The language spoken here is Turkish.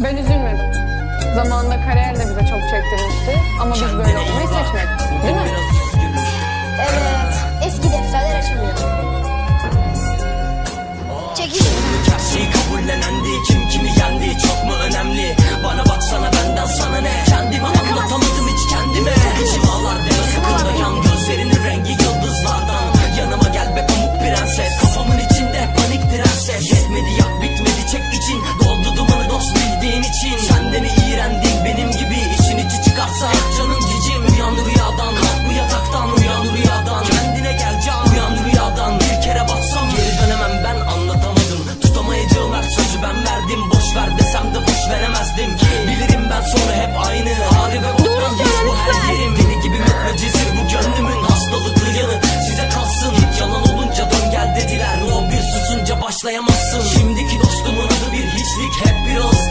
Ben üzülmedim. Zamanında kariyer de bize çok çektirmişti. Ama biz böyle olmayı seçmedik. Desem de boş veremezdim Bilirim ben sonra hep aynı. Ağrı ve boktan his bu her yerim Deli gibi müpecizir bu gönlümün hastalıklı yanı. Size kalsın yalan olunca dön gel dediler. O bir susunca başlayamazsın. Şimdiki dostumun adı bir hiçlik Hep bir iyi